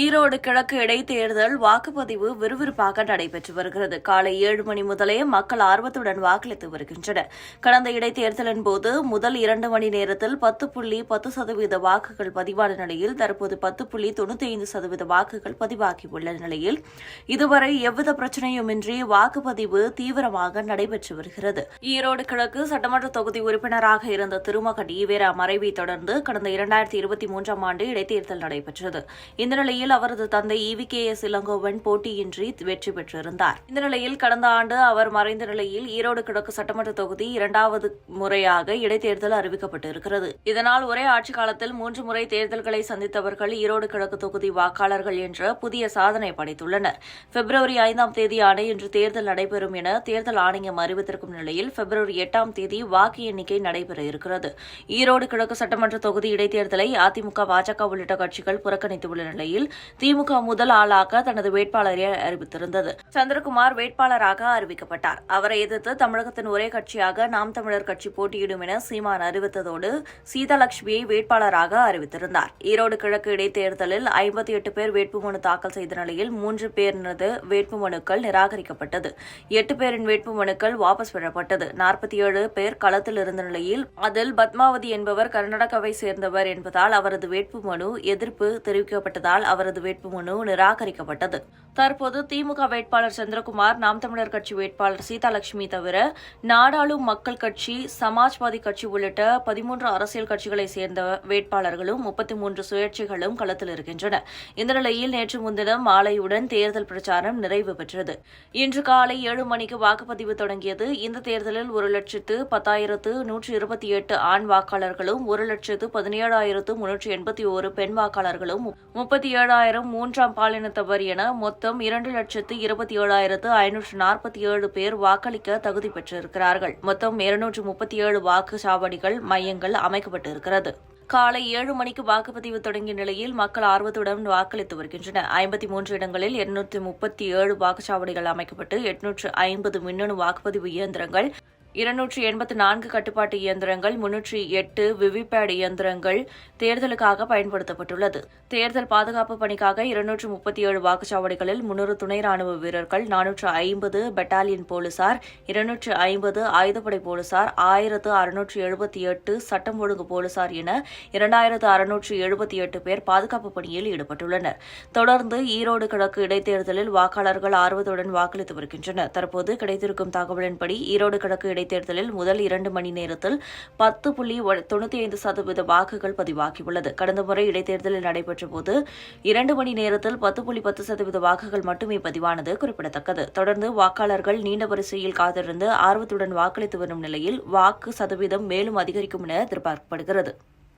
ஈரோடு கிழக்கு இடைத்தேர்தல் வாக்குப்பதிவு விறுவிறுப்பாக நடைபெற்று வருகிறது. காலை ஏழு மணி முதலே மக்கள் ஆர்வத்துடன் வாக்களித்து வருகின்றனர். கடந்த இடைத்தேர்தலின் போது முதல் இரண்டு மணி நேரத்தில் பத்து புள்ளி பத்து சதவீத வாக்குகள் பதிவான நிலையில் தற்போது பத்து புள்ளி தொண்ணூத்தி ஐந்து சதவீத வாக்குகள் பதிவாகியுள்ள நிலையில் இதுவரை எவ்வித பிரச்சனையுமின்றி வாக்குப்பதிவு தீவிரமாக நடைபெற்று வருகிறது. ஈரோடு கிழக்கு சட்டமன்ற தொகுதி உறுப்பினராக இருந்த திருமகன் ஈவேரா மறைவை தொடர்ந்து கடந்த இரண்டாயிரத்தி இருபத்தி மூன்றாம் ஆண்டு இடைத்தேர்தல் நடைபெற்றது. இந்த நிலையில் அவரது தந்தை இவி கே. எஸ். இளங்கோவன் போட்டியின்றி வெற்றி பெற்றிருந்தார். இந்த நிலையில் கடந்த ஆண்டு அவர் மறைந்த நிலையில் ஈரோடு கிழக்கு சட்டமன்ற தொகுதி இரண்டாவது முறையாக இடைத்தேர்தல் அறிவிக்கப்பட்டிருக்கிறது. இதனால் ஒரே ஆட்சிக் காலத்தில் மூன்று முறை தேர்தல்களை சந்தித்தவர்கள் ஈரோடு கிழக்கு தொகுதி வாக்காளர்கள் என்ற புதிய சாதனை படைத்துள்ளனர். பிப்ரவரி ஐந்தாம் தேதியான இன்று தேர்தல் நடைபெறும் என தேர்தல் ஆணையம் அறிவித்திருக்கும் நிலையில் பிப்ரவரி எட்டாம் தேதி வாக்கு எண்ணிக்கை நடைபெற இருக்கிறது. ஈரோடு கிழக்கு சட்டமன்ற தொகுதி இடைத்தேர்தலை அதிமுக பாஜக உள்ளிட்ட கட்சிகள் புறக்கணித்துள்ள நிலையில் திமுக முதல் ஆளாக தனது வேட்பாளரை அறிவித்திருந்தது. சந்திரகுமார் வேட்பாளராக அறிவிக்கப்பட்டார். அவரை எதிர்த்து தமிழகத்தின் ஒரே கட்சியாக நாம் தமிழர் கட்சி போட்டியிடும் என சீமான் அறிவித்ததோடு சீதாலட்சுமியை வேட்பாளராக அறிவித்திருந்தார். ஈரோடு கிழக்கு இடைத்தேர்தலில் ஐம்பத்தி எட்டு பேர் வேட்புமனு தாக்கல் செய்த நிலையில் மூன்று பேரினது வேட்புமனுக்கள் நிராகரிக்கப்பட்டது. எட்டு பேரின் வேட்புமனுக்கள் வாபஸ் பெறப்பட்டது. நாற்பத்தி ஏழு பேர் களத்தில் இருந்த நிலையில் அதில் பத்மாவதி என்பவர் கர்நாடகாவை சேர்ந்தவர் என்பதால் அவரது வேட்புமனு எதிர்ப்பு தெரிவிக்கப்பட்டதால் அவரது வேட்புமனு நிராகரிக்கப்பட்டது. தற்போது திமுக வேட்பாளர் சந்திரகுமார் நாம் தமிழர் கட்சி வேட்பாளர் சீதாலட்சுமி தவிர நாடாளும் மக்கள் கட்சி சமாஜ்வாதி கட்சி உள்ளிட்ட பதிமூன்று அரசியல் கட்சிகளை சேர்ந்த வேட்பாளர்களும் முப்பத்தி மூன்று சுயேட்சைகளும் களத்தில் இருக்கின்றன. இந்த நிலையில் நேற்று முன்தினம் மாலையுடன் தேர்தல் பிரச்சாரம் நிறைவு பெற்றது. இன்று காலை ஏழு மணிக்கு வாக்குப்பதிவு தொடங்கியது. இந்த தேர்தலில் ஒரு லட்சத்து பத்தாயிரத்து நூற்று இருபத்தி எட்டு ஆண் வாக்காளர்களும் ஒரு லட்சத்து பதினேழாயிரத்து முன்னூற்று எண்பத்தி ஒரு பெண் வாக்காளர்களும் முப்பத்தி ஏழாயிரம் மூன்றாம் பாலினத்தவர் என மொத்தம் இரண்டு லட்சத்து இருபத்தி ஏழாயிரத்து ஐநூற்று நாற்பத்தி ஏழு பேர் வாக்களிக்க தகுதி பெற்றிருக்கிறார்கள். மொத்தம் இருநூற்று முப்பத்தி ஏழு வாக்குச்சாவடிகள் மையங்கள் அமைக்கப்பட்டிருக்கிறது. காலை ஏழு மணிக்கு வாக்குப்பதிவு தொடங்கிய நிலையில் மக்கள் ஆர்வத்துடன் வாக்களித்து வருகின்றனர். ஐம்பத்தி மூன்று இடங்களில் இருநூற்றி முப்பத்தி ஏழு வாக்குச்சாவடிகள் அமைக்கப்பட்டு எட்நூற்று ஐம்பது மின்னணு வாக்குப்பதிவு இயந்திரங்கள் இருநூற்றி எண்பத்தி நான்கு கட்டுப்பாட்டு இயந்திரங்கள் முன்னூற்றி எட்டு விவிபேட் இயந்திரங்கள் தேர்தலுக்காக பயன்படுத்தப்பட்டுள்ளது. தேர்தல் பாதுகாப்பு பணிக்காக இருநூற்று முப்பத்தி ஏழு வாக்குச்சாவடிகளில் முன்னூறு துணை ராணுவ வீரர்கள் நானூற்று ஐம்பது பெட்டாலியன் போலீசார் இருநூற்று ஐம்பது ஆயுதப்படை போலீசார் ஆயிரத்து அறுநூற்று எழுபத்தி எட்டு சட்டம் ஒழுங்கு போலீசார் என இரண்டாயிரத்து அறுநூற்று எழுபத்தி எட்டு பேர் பாதுகாப்பு பணியில் ஈடுபட்டுள்ளனர். தொடர்ந்து ஈரோடு கிழக்கு இடைத்தேர்தலில் வாக்காளர்கள் ஆர்வத்துடன் வாக்களித்து வருகின்றனர். தற்போது கிடைத்திருக்கும் தகவலின்படி ஈரோடு கிழக்கு இடைத்தேர்தலில் முதல் இரண்டு மணி நேரத்தில் பத்து புள்ளி தொண்ணூத்தி ஐந்து சதவீத வாக்குகள் பதிவாகியுள்ளது. கடந்த முறை இடைத்தேர்தலில் நடைபெற்ற போது இரண்டு மணி நேரத்தில் பத்து புள்ளி பத்து சதவீத வாக்குகள் மட்டுமே பதிவானது குறிப்பிடத்தக்கது. தொடர்ந்து வாக்காளர்கள் நீண்ட வரிசையில் காத்திருந்து ஆர்வத்துடன் வாக்களித்து வரும் நிலையில் வாக்கு சதவீதம் மேலும் அதிகரிக்கும் என எதிர்பார்க்கப்படுகிறது.